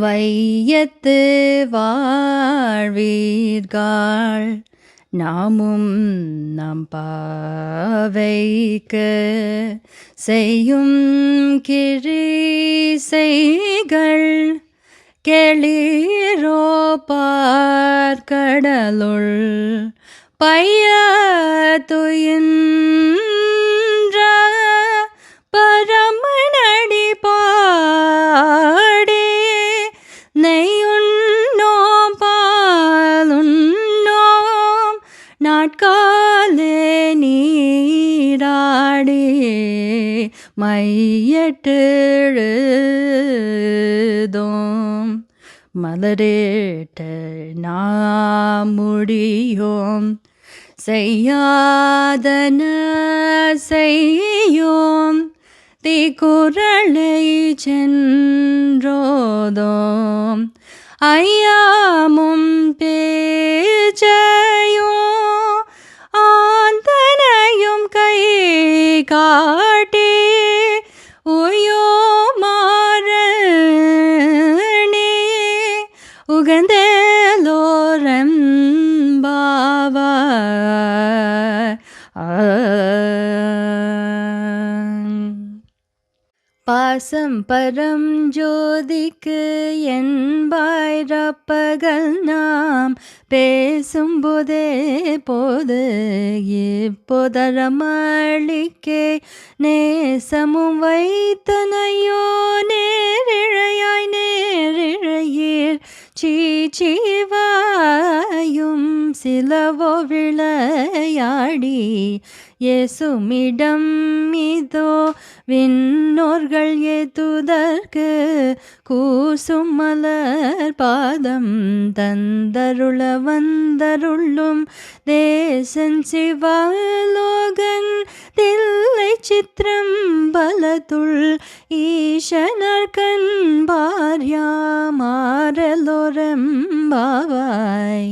வையத்து வாழ்வீர்கள். நாமும் நம் பாவைக்கு செய்யும் கிழிசைகள் கெளீரோ பார்க்கடலுள் பைய துயின் நாட்காலே நீராடி மையட்டெழுதோம். மலரேட்ட நாம் முடியோம் செய்யாதன செய்யோம். தீக்குறளை சென்றோதோம். ஐயாமும் பேச்ச காட்டி உயோ உகந்த லோரம் பாவா. பாசம் பரம் ஜோதிக்கு என்பாய் பகல் நாம் பேசும்போதே போது. இப்போதரமளிக்கே நேசமும் வைத்தனையோ நேரிழையாய் நேரிழையீர். சீச்சிவாயும் சிலவோ விளையாடி இயேசுமிடம் இதோ விண்ணோர்கள் ஏத்துதற்கு கூசும் மலர் பாதம் தந்தருள வந்தருளும். தேசன் சிவலோகன் தில்லை சித்திரம் பலத்துள் ஈசனர்கண் பாரியா மாறலோரம் பாவாய்.